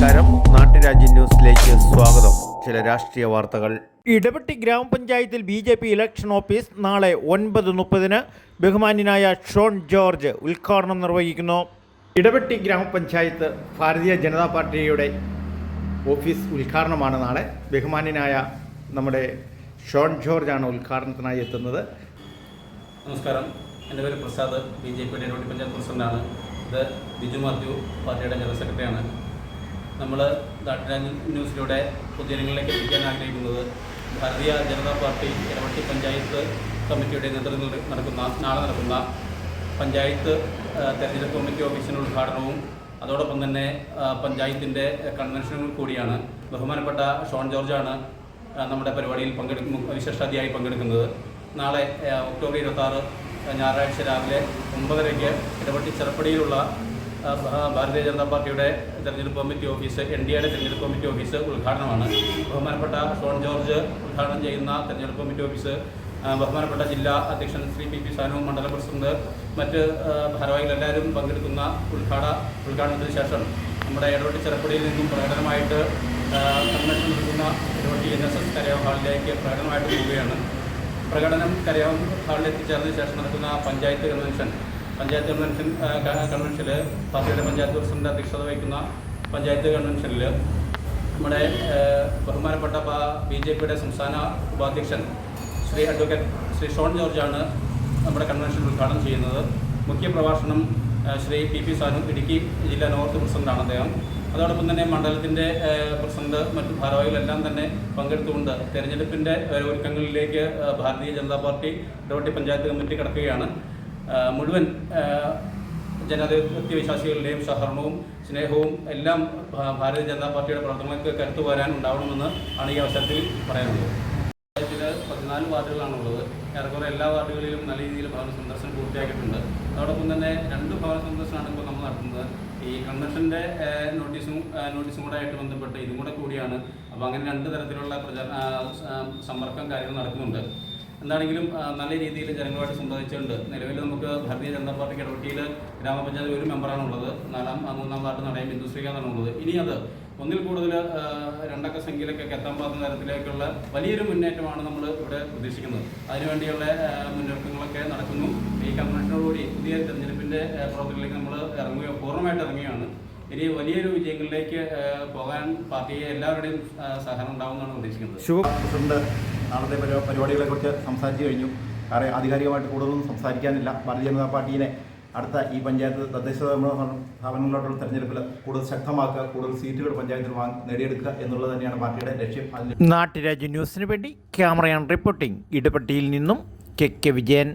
നമസ്കാരം. നാട്ടുരാജ്യ ന്യൂസിലേക്ക് സ്വാഗതം. ചില രാഷ്ട്രീയ വാർത്തകൾ. ഇടപെട്ടി ഗ്രാമപഞ്ചായത്തിൽ B J P election office നാളെ ഒൻപത് മുപ്പതിന് ബഹുമാന്യനായ ഷോൺ ജോർജ് ഉദ്ഘാടനം നിർവഹിക്കുന്നു. ഇടപെട്ടി ഗ്രാമപഞ്ചായത്ത് ഭാരതീയ ജനതാ പാർട്ടിയുടെ ഓഫീസ് ഉദ്ഘാടനമാണ് നാളെ. ബഹുമാന്യനായ നമ്മുടെ ഷോൺ ജോർജാണ് ഉദ്ഘാടനത്തിനായി എത്തുന്നത്. നമസ്കാരം. എന്റെ പേര് പ്രസാദ്. ബി ജെ പിയുടെ ഇടപെട്ടി പഞ്ചായത്ത് പ്രസിഡന്റാണ്. ഇത് ബിജു മാത്യു പാർട്ടിയുടെ ജനറൽ സെക്രട്ടറിയാണ്. നമ്മൾ നാട്ടുരാജ്യ ന്യൂസിലൂടെ പൊതുജനങ്ങളിലേക്ക് എത്തിക്കാൻ ആഗ്രഹിക്കുന്നത് ഭാരതീയ ജനതാ പാർട്ടി ഇടപെട്ടി പഞ്ചായത്ത് കമ്മിറ്റിയുടെ നേതൃത്വത്തിൽ നടക്കുന്ന നാളെ നടക്കുന്ന പഞ്ചായത്ത് തെരഞ്ഞെടുപ്പ് കമ്മിറ്റി ഓഫീസിന്റെ ഉദ്ഘാടനവും അതോടൊപ്പം തന്നെ പഞ്ചായത്തിന്റെ കൺവെൻഷനും കൂടിയാണ്. ബഹുമാനപ്പെട്ട ഷോൺ ജോർജാണ് നമ്മുടെ പരിപാടിയിൽ പങ്കെടുക്കും വിശിഷ്ടാതിയായി പങ്കെടുക്കുന്നത്. നാളെ ഒക്ടോബർ ഇരുപത്തി ആറ് ഞായറാഴ്ച രാവിലെ ഒമ്പതരയ്ക്ക് ഇടപെട്ടി ചെറുപ്പടിയിലുള്ള ഭാരതീയ ജനതാ പാർട്ടിയുടെ തെരഞ്ഞെടുപ്പ് കമ്മിറ്റി ഓഫീസ് എൻ ഡി എയുടെ തെരഞ്ഞെടുപ്പ് കമ്മിറ്റി ഓഫീസ് ഉദ്ഘാടനമാണ്. ബഹുമാനപ്പെട്ട ഷോൺ ജോർജ് ഉദ്ഘാടനം ചെയ്യുന്ന തെരഞ്ഞെടുപ്പ് കമ്മിറ്റി ഓഫീസ് ബഹുമാനപ്പെട്ട ജില്ലാ അധ്യക്ഷൻ ശ്രീ പി പി സാനു മണ്ഡല പ്രസിഡന്റ് മറ്റ് ഭാരവാഹികളെല്ലാവരും പങ്കെടുക്കുന്ന ഉദ്ഘാട ഉദ്ഘാടനത്തിന് ശേഷം നമ്മുടെ ഇടവട്ടി ചെറുപ്പടിയിൽ നിന്നും പ്രകടനമായിട്ട് കൺവെൻഷൻ നടക്കുന്ന ഇടപെട്ടി എൻ എസ് എസ് കരയോ ഹാളിലേക്ക് പ്രകടനമായിട്ട് പോവുകയാണ്. പ്രകടനം കരയാവ് ഹാളിൽ ശേഷം നടക്കുന്ന പഞ്ചായത്ത് കൺവെൻഷൻ പഞ്ചായത്ത് കൺവെൻഷൻ കൺവെൻഷനിൽ പാർട്ടിയുടെ പഞ്ചായത്ത് പ്രസിഡന്റ് അധ്യക്ഷത വഹിക്കുന്ന പഞ്ചായത്ത് കൺവെൻഷനിൽ നമ്മുടെ ബഹുമാനപ്പെട്ട ബി ജെ പിയുടെ സംസ്ഥാന ഉപാധ്യക്ഷൻ ശ്രീ അഡ്വക്കേറ്റ് ശ്രീ ഷോൺ ജോർജാണ് നമ്മുടെ കൺവെൻഷൻ ഉദ്ഘാടനം ചെയ്യുന്നത്. മുഖ്യ പ്രഭാഷണം ശ്രീ പി പി സാനു ഇടുക്കി ജില്ലാ നോർത്ത് പ്രസിഡന്റാണ് അദ്ദേഹം. അതോടൊപ്പം തന്നെ മണ്ഡലത്തിന്റെ പ്രസിഡന്റ് മറ്റു ഭാരവാഹികളെല്ലാം തന്നെ പങ്കെടുത്തുകൊണ്ട് തെരഞ്ഞെടുപ്പിന്റെ ഒരുക്കങ്ങളിലേക്ക് ഭാരതീയ ജനതാ പാർട്ടി ഇടവട്ടി പഞ്ചായത്ത് കമ്മിറ്റി കടക്കുകയാണ്. മുഴുവൻ ജനത ജനാധിപത്യ വിശ്വാസികളുടെയും സഹകരണവും സ്നേഹവും എല്ലാം ഭാരതീയ ജനതാ പാർട്ടിയുടെ പ്രവർത്തനങ്ങൾക്ക് കരുത്തു വരാൻ ഉണ്ടാവണമെന്ന് ആണ് ഈ അവസരത്തിൽ പറയാനുള്ളത്. പഞ്ചായത്തിൽ പതിനാല് വാർഡുകളാണുള്ളത്. ഏറെക്കുറെ എല്ലാ വാർഡുകളിലും നല്ല രീതിയിൽ ഭവന സന്ദർശനം പൂർത്തിയാക്കിയിട്ടുണ്ട്. അതോടൊപ്പം തന്നെ രണ്ട് ഭവന സന്ദർശനമാണ് ഇപ്പോൾ നമ്മൾ നടത്തുന്നത്. ഈ കൺവെൻഷന്റെ നോട്ടീസും നോട്ടീസും കൂടെ ആയിട്ട് ബന്ധപ്പെട്ട് ഇതും കൂടെ കൂടിയാണ്. അപ്പോൾ അങ്ങനെ രണ്ട് തരത്തിലുള്ള പ്രചാര ആ, ആ, സമ്പർക്കം കാര്യങ്ങൾ നടക്കുന്നുണ്ട്. എന്താണെങ്കിലും നല്ല രീതിയിൽ ജനങ്ങളുമായിട്ട് സംബന്ധിച്ചുകൊണ്ട് നിലവിൽ നമുക്ക് ഭാരതീയ ജനതാ പാർട്ടിക്ക് ഇടപെട്ടിയിൽ ഗ്രാമപഞ്ചായത്തിൽ ഒരു മെമ്പറാണ് ഉള്ളത്. നാലാം മൂന്നാം വാർഡ് നടയും ബിന്ദു ശ്രീകാന്താണ് ഉള്ളത്. ഇനി അത് ഒന്നിൽ കൂടുതൽ രണ്ടക്ക സംഖ്യയിലേക്കൊക്കെ എത്താൻ പാടുന്ന തരത്തിലേക്കുള്ള വലിയൊരു മുന്നേറ്റമാണ് നമ്മൾ ഇവിടെ പ്രതീക്ഷിക്കുന്നത് അതിനുവേണ്ടിയുള്ള മുന്നൊരുക്കങ്ങളൊക്കെ നടക്കുന്നു. ഈ കൺവെൻഷനോടുകൂടി പുതിയ തെരഞ്ഞെടുപ്പിന്റെ പ്രവർത്തനത്തിലേക്ക് നമ്മൾ ഇറങ്ങുകയോ പൂർണമായിട്ട് ഇറങ്ങുകയാണ്. ഇനി വലിയൊരു വിജയങ്ങളിലേക്ക് പോകാൻ പാർട്ടിയെ എല്ലാവരുടെയും സഹകരണം ഉണ്ടാവുമെന്നാണ് ഉദ്ദേശിക്കുന്നത്. ശുഭ. പ്രസിഡന്റ് നാളത്തെ പരിപാടികളെ കുറിച്ച് സംസാരിച്ചു കഴിഞ്ഞു. കാരണം ആധികാരികമായിട്ട് കൂടുതലൊന്നും സംസാരിക്കാനില്ല. ഭാരതീയ ജനതാ പാർട്ടിയെ അടുത്ത ഈ പഞ്ചായത്ത് തദ്ദേശ സ്വയംഭരണ സ്ഥാപനങ്ങളിലോട്ടുള്ള തെരഞ്ഞെടുപ്പിൽ കൂടുതൽ ശക്തമാക്കുക കൂടുതൽ സീറ്റുകൾ പഞ്ചായത്തിൽ വാങ്ങി നേടിയെടുക്കുക എന്നുള്ളത് തന്നെയാണ് പാർട്ടിയുടെ ലക്ഷ്യം. നാട്ടുരാജ്യ ന്യൂസിന് വേണ്ടി ക്യാമറയാണ് റിപ്പോർട്ടിംഗ്. ഇടപെട്ടിയിൽ നിന്നും കെ കെ വിജയൻ.